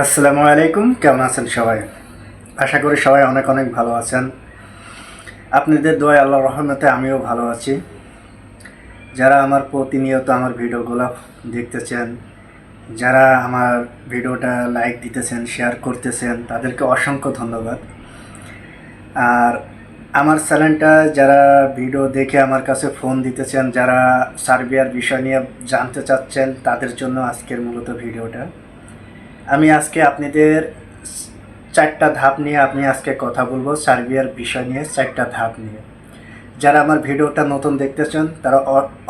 আসসালামু আলাইকুম, কেমন আছেন সবাই? আশা করি সবাই অনেক অনেক ভালো আছেন। আপনাদের দোয়া আল্লাহ রহমতে আমিও ভালো আছি। যারা আমার প্রতিনিয়ত আমার ভিডিওগুলো দেখতেছেন, যারা আমার ভিডিওটা লাইক দিতেছেন, শেয়ার করতেছেন, তাদেরকে অসংখ্য ধন্যবাদ। আর আমার চ্যানেলটা যারা ভিডিও দেখে আমার কাছে ফোন দিতেছেন, যারা সার্বিয়ার বিষয় নিয়ে জানতে চাচ্ছেন, তাদের জন্য আজকের মূলত ভিডিওটা। আমি আজকে আপনাদের চারটা ধাপ নিয়ে আপনি আজকে কথা বলব, সার্বিয়ার বিষয় নিয়ে চারটা ধাপ নিয়ে। যারা আমার ভিডিওটা নতুন দেখতেছেন তারা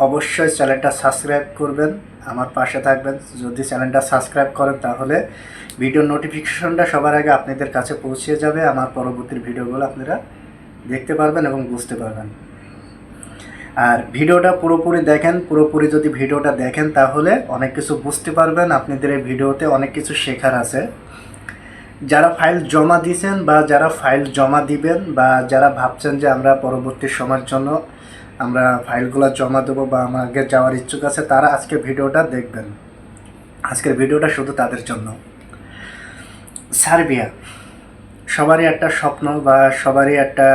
অবশ্যই চ্যানেলটা সাবস্ক্রাইব করবেন, আমার পাশে থাকবেন। যদি চ্যানেলটা সাবস্ক্রাইব করেন, তাহলে ভিডিও নোটিফিকেশনটা সবার আগে আপনাদের কাছে পৌঁছে যাবে। আমার পরবর্তী ভিডিওগুলো আপনারা দেখতে পারবেন এবং বুঝতে পারবেন। আর ভিডিওটা পুরোপুরি দেখেন, পুরোপুরি যদি ভিডিওটা দেখেন তাহলে অনেক কিছু বুঝতে পারবেন, আপনাদের এই ভিডিওতে অনেক কিছু শেখার আছে। যারা ফাইল জমা দিয়েছেন বা যারা ফাইল জমা দিবেন বা যারা ভাবছেন যে আমরা পরবর্তী সময়ের জন্য আমরা ফাইলগুলো জমা দেবো বা আমাকে যাওয়ার ইচ্ছুক আছে, তারা আজকে ভিডিওটা দেখবেন। আজকের ভিডিওটা শুধু তাদের জন্য। সার্বিয়া, সবারই একটা স্বপ্ন বা সবারই একটা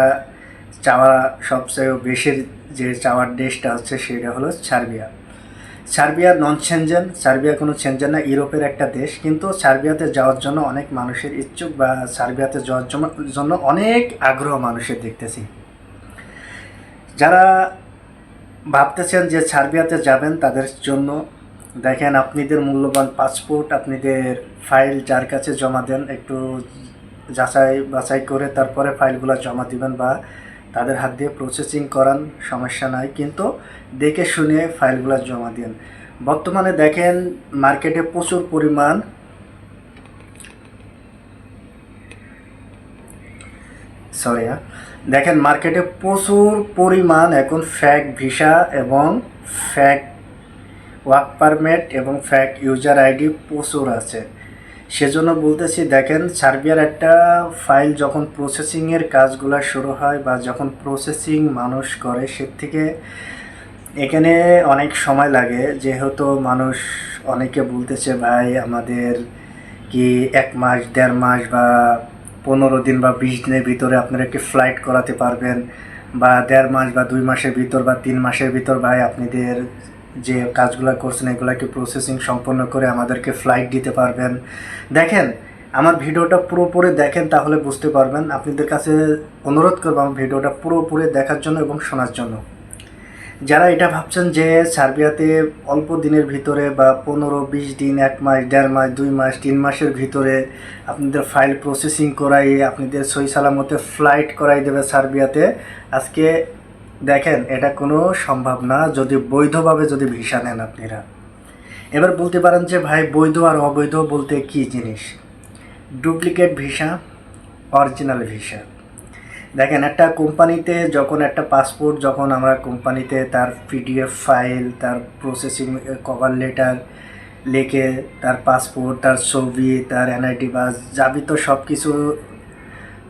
চাওয়া সবচেয়ে বেশি যে চাওয়ার দেশটা হচ্ছে সেটা হলো Serbia. Serbia non Schengen Serbia কোনো সেনজেন না, ইউরোপের একটা দেশ। কিন্তু সার্বিয়াতে যাওয়ার জন্য অনেক মানুষের ইচ্ছুক বা সার্বিয়াতে যাওয়ার জন্য- অনেক আগ্রহ মানুষের দেখতেছি। যারা ভাবতেছেন যে সার্বিয়াতে যাবেন তাদের জন্য, দেখেন আপনাদের মূল্যবান পাসপোর্ট, আপনাদের ফাইল যার কাছে জমা দেন, একটু যাচাই বাছাই করে তারপরে ফাইলগুলো জমা দিবেন বা তাদের হাত দিয়ে প্রসেসিং করান, সমস্যা নাই। কিন্তু দেখে শুনে ফাইলগুলো জমা দিন। বর্তমানে দেখেন মার্কেটে প্রচুর পরিমাণ সরি দেখেন মার্কেটে প্রচুর পরিমাণ এখন ফ্যাক ভিসা এবং ফ্যাক ওয়ার্ক পারমিট এবং ফ্যাক ইউজার আইডি প্রচুর আছে। সেজন্য বলতেছি, দেখেন, সার্বিয়ার একটা ফাইল যখন প্রসেসিংয়ের কাজগুলো শুরু হয় বা যখন প্রসেসিং মানুষ করে, সে থেকে এখানে অনেক সময় লাগে। যেহেতু মানুষ অনেকে বলতেছে, ভাই, আমাদের কি এক মাস, দেড় মাস বা পনেরো দিন বা বিশ দিনের ভিতরে আপনারা কি ফ্লাইট করাতে পারবেন? বা দেড় মাস বা দুই মাসের ভিতর বা তিন মাসের ভিতর, ভাই, আপনাদের যে কাজগুলো করছেন, এগুলাকে প্রসেসিং সম্পন্ন করে আমাদেরকে ফ্লাইট দিতে পারবেন। দেখেন, আমার ভিডিওটা পুরোপুরি দেখেন তাহলে বুঝতে পারবেন। আপনাদের কাছে অনুরোধ করব আমার ভিডিওটা পুরোপুরি দেখার জন্য এবং শোনার জন্য। যারা এটা ভাবছেন যে সার্বিয়াতে অল্প দিনের ভিতরে বা পনেরো, বিশ দিন, এক মাস, দেড় মাস, দুই মাস, তিন মাসের ভিতরে আপনাদের ফাইল প্রসেসিং করাই, আপনাদের সই সালামতে ফ্লাইট করাই দেবে সার্বিয়াতে। আজকে দেখেন, এটা কোনো সম্ভব না, যদি বৈধভাবে যদি ভিসা নেন আপনারা। এবার বলতে পারেন যে, ভাই, বৈধ আর অবৈধ বলতে কি জিনিস? Duplicate visa, original visa. দেখেন, একটা কোম্পানিতে যখন একটা পাসপোর্ট, যখন আমরা কোম্পানিতে তার পিডিএফ ফাইল, তার প্রসেসিং কভার লেটার লেখে, তার পাসপোর্ট, তার ছবি, তার এনআইডি বাস, যাবি তো সব কিছু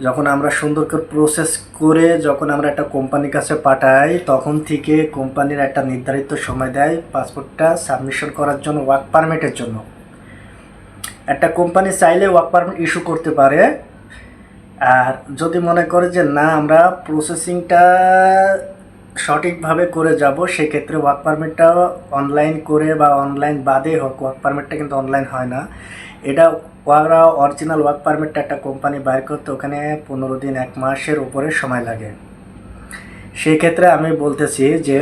যখন আমরা সুন্দর করে প্রসেস করে যখন আমরা একটা কোম্পানির কাছে পাঠাই, তখন থেকে কোম্পানির একটা নির্ধারিত সময় দেয় পাসপোর্টটা সাবমিশন করার জন্য ওয়ার্ক পারমিটের জন্য। একটা কোম্পানি চাইলে ওয়ার্ক পারমিট ইস্যু করতে পারে। আর যদি মনে করে যে না, আমরা প্রসেসিংটা সঠিকভাবে করে যাব, সেক্ষেত্রে ওয়ার্ক পারমিটটা অনলাইন করে বা অনলাইন বাদে হোক ওয়ার্ক পারমিটটা কিন্তু অনলাইন হয় না। এটা ওরা অরিজিনাল ওয়ার্ক পারমিটটা একটা কোম্পানি বাইর করতে ওখানে পনেরো দিন, এক মাসের উপরে সময় লাগে। সেই ক্ষেত্রে আমি বলতেছি যে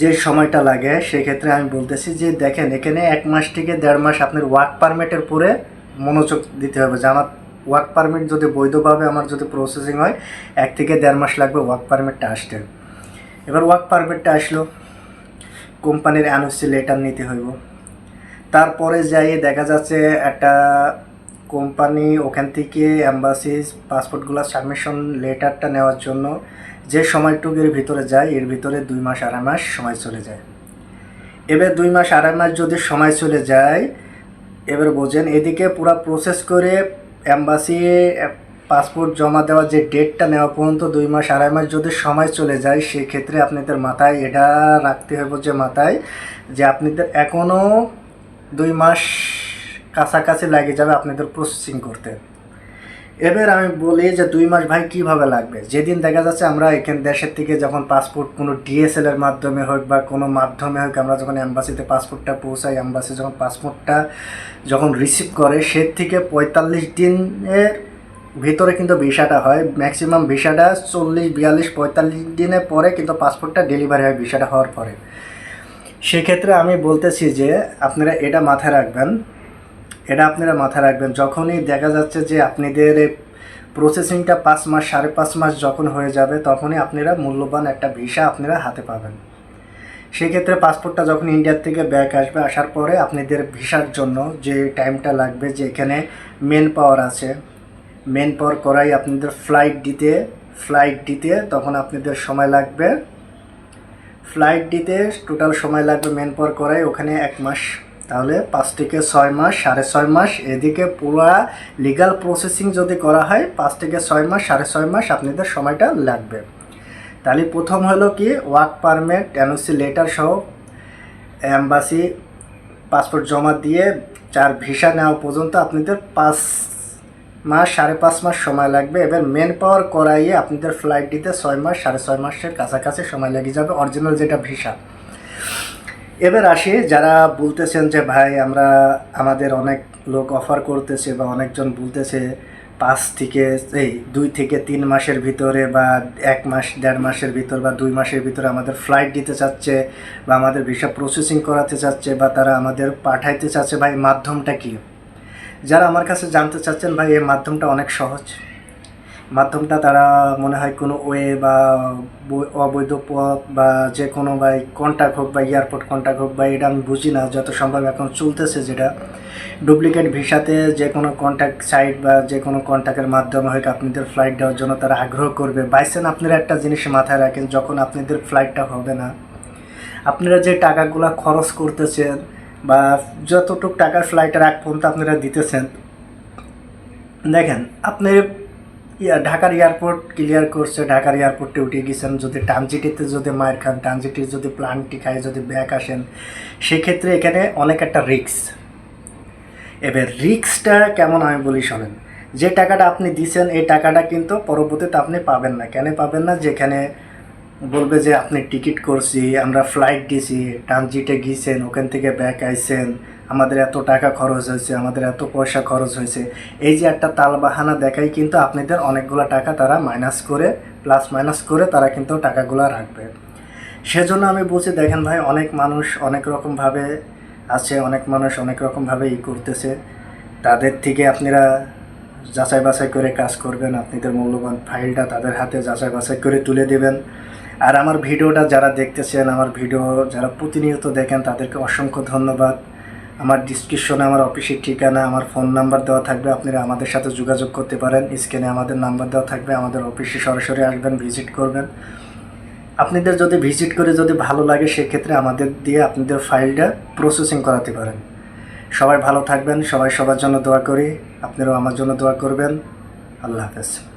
যে সময়টা লাগে, সেক্ষেত্রে আমি বলতেছি যে, দেখেন, এখানে এক মাস থেকে দেড় মাস আপনার ওয়ার্ক পারমিটের পরে মনোযোগ দিতে হবে। যে আমার ওয়ার্ক পারমিট যদি বৈধভাবে আমার যদি প্রসেসিং হয়, এক থেকে দেড় মাস লাগবে ওয়ার্ক পারমিটটা আসতে। এবার ওয়ার্ক পারমিটটা আসলো কোম্পানির অ্যানুসি লেটার নিতে হইব। তারপরে যাই, দেখা যাচ্ছে একটা কোম্পানি ওখান থেকে অ্যাম্বাসিজ পাসপোর্টগুলো সাবমিশন লেটারটা নেওয়ার জন্য যে সময়টুকুর ভিতরে যায়, এর ভিতরে দুই মাস আড়াই মাস সময় চলে যায়। এবার দুই মাস আড়াই মাস যদি সময় চলে যায়, এবার বোঝেন এদিকে পুরো প্রসেস করে অ্যাম্বাসি পাসপোর্ট জমা দেওয়ার যে ডেটটা নেওয়া পর্যন্ত দুই মাস আড়াই মাস যদি সময় চলে যায়, সেক্ষেত্রে আপনাদের মাথায় এটা রাখতে হবে যে মাথায় যে আপনাদের এখনও দুই মাস কাছাকাছি লাগে যাবে আপনাদের প্রসেসিং করতে। এবার আমি বলি যে দুই মাস ভাই কীভাবে লাগবে? যেদিন দেখা যাচ্ছে আমরা এখান দেশের থেকে যখন পাসপোর্ট কোনো ডিএসএল এর মাধ্যমে হোক বা কোনো মাধ্যমে হোক আমরা যখন অ্যাম্বাসিতে পাসপোর্টটা পৌঁছাই অ্যাম্বাসি যখন পাসপোর্টটা যখন রিসিভ করে সে থেকে পঁয়তাল্লিশ দিনের ভিতরে কিন্তু ভিসাটা হয়। ম্যাক্সিমাম ভিসাটা চল্লিশ, বিয়াল্লিশ, পঁয়তাল্লিশ দিনের পরে কিন্তু পাসপোর্টটা ডেলিভারি হয় ভিসাটা হওয়ার পরে। সেক্ষেত্রে আমি বলতেছি যে আপনারা এটা মাথায় রাখবেন, এটা আপনারা মাথায় রাখবেন। যখনই দেখা যাচ্ছে যে আপনাদের প্রসেসিংটা পাঁচ মাস, সাড়ে পাঁচ মাস যখন হয়ে যাবে, তখনই আপনারা মূল্যবান একটা ভিসা আপনারা হাতে পাবেন। সেক্ষেত্রে পাসপোর্টটা যখন ইন্ডিয়ার থেকে ব্যাক আসবে, আসার পরে আপনাদের ভিসার জন্য যে টাইমটা লাগবে, যে এখানে মেন পাওয়ার আছে মেন পাওয়ার করাই আপনাদের ফ্লাইট দিতে ফ্লাইট দিতে তখন আপনাদের সময় লাগবে। ফ্লাইট দিতে টোটাল সময় লাগবে মেন পর করাই ওখানে এক মাস। তাহলে পাঁচ থেকে ছয় মাস, সাড়ে ছয় মাস। এদিকে পুরা লিগাল প্রসেসিং যদি করা হয়, পাঁচ থেকে ছয় মাস, সাড়ে ছয় মাস আপনাদের সময়টা লাগবে। তাহলে প্রথম হলো কি ওয়ার্ক পারমিট এনওসি লেটার সহ অ্যাম্বাসি পাসপোর্ট জমা দিয়ে চার ভিসা নেওয়া পর্যন্ত আপনাদের পাঁচ মাস, সাড়ে পাঁচ মাস সময় লাগবে। এবার মেন পাওয়ার করাইয়ে আপনাদের ফ্লাইট দিতে ছয় মাস, সাড়ে ছয় মাসের কাছাকাছি সময় লেগে যাবে অরিজিনাল যেটা ভিসা এবার আসি, যারা বলতেছেন যে, ভাই, আমরা, আমাদের অনেক লোক অফার করতেছে বা অনেকজন বলতেছে, পাঁচ থেকে, এই দুই থেকে তিন মাসের ভিতরে বা এক মাস, দেড় মাসের ভিতর বা দুই মাসের ভিতরে আমাদের ফ্লাইট দিতে চাচ্ছে বা আমাদের ভিসা প্রসেসিং করাতে চাচ্ছে বা তারা আমাদের পাঠাইতে চাচ্ছে, ভাই, মাধ্যমটা কী? যারা আমার কাছে জানতে চাচ্ছেন ভাই, এই মাধ্যমটা অনেক সহজ। মাধ্যমটা তারা মনে হয় কোনো ওয়ে বা বৈ- অবৈধ পথ বা যে কোনো, ভাই কন্ট্যাক্ট হোক বা এয়ারপোর্ট কন্ট্যাক্ট হোক বা এটা আমি বুঝি না যত সম্ভব এখন চলতেছে যেটা। ডুপ্লিকেট ভিসাতে যে কোনো কন্ট্যাক্ট সাইট বা যে কোনো কন্ট্যাক্টের মাধ্যমে হোক আপনাদের ফ্লাইট দেওয়ার জন্য তারা আগ্রহ করবে। বাইসেন আপনারা একটা জিনিস মাথায় রাখেন, যখন আপনাদের ফ্লাইটটা হবে না, আপনারা যে টাকাগুলো খরচ করতেছেন বা যতটুক টাকার ফ্লাইটের আগ পর্যন্ত আপনারা দিতেছেন, দেখেন, আপনি ঢাকার এয়ারপোর্ট ক্লিয়ার করছে, ঢাকার এয়ারপোর্টে উঠে গেছেন, যদি ট্রানজিটিতে যদি মায়ের খান ট্রানজিটে যদি প্লানটি খায় যদি ব্যাক আসেন, সেক্ষেত্রে এখানে অনেক একটা রিক্স এবার রিক্সটা কেমন আমি বলি শোনেন, যে টাকাটা আপনি দিছেন, এই টাকাটা কিন্তু পরবর্তীতে আপনি পাবেন না। কেন পাবেন না? যেখানে বলবে যে, আপনি টিকিট করছি, আমরা ফ্লাইট দিছি, ট্রানজিটে গিয়েছেন, ওখান থেকে ব্যাক আইছেন, আমাদের এত টাকা খরচ হয়েছে, আমাদের এত পয়সা খরচ হয়েছে। এই যে একটা তালবাহানা দেখাই কিন্তু আপনাদের অনেকগুলো টাকা তারা মাইনাস করে প্লাস মাইনাস করে তারা কিন্তু টাকাগুলো রাখবে। সেজন্য আমি বলছি, দেখেন ভাই, অনেক মানুষ অনেক রকমভাবে আছে, অনেক মানুষ অনেক রকমভাবে ই করতেছে। তাদের থেকে আপনারা যাচাই বাছাই করে কাজ করবেন, আপনাদের মূল্যবান ফাইলটা তাদের হাতে যাচাই বাছাই করে তুলে দেবেন। আর আমার ভিডিওটা যারা দেখতেছেন, আমার ভিডিও যারা প্রতিনিয়ত দেখেন, তাদেরকে অসংখ্য ধন্যবাদ। আমার ডিসক্রিপশনে আমার অফিসের ঠিকানা, আমার ফোন নাম্বার দেওয়া থাকবে। আপনারা আমাদের সাথে যোগাযোগ করতে পারেন। স্ক্রিনে আমাদের নাম্বার দেওয়া থাকবে। আমাদের অফিসে সরাসরি আসবেন ভিজিট করবেন। আপনাদের যদি ভিজিট করে যদি ভালো লাগে, সেক্ষেত্রে আমাদের দিয়ে আপনাদের ফাইলটা প্রসেসিং করাতে পারেন। সবাই ভালো থাকবেন, সবাই সবার জন্য দোয়া করি। আপনারাও আমার জন্য দোয়া করবেন। আল্লাহ হাফেজ।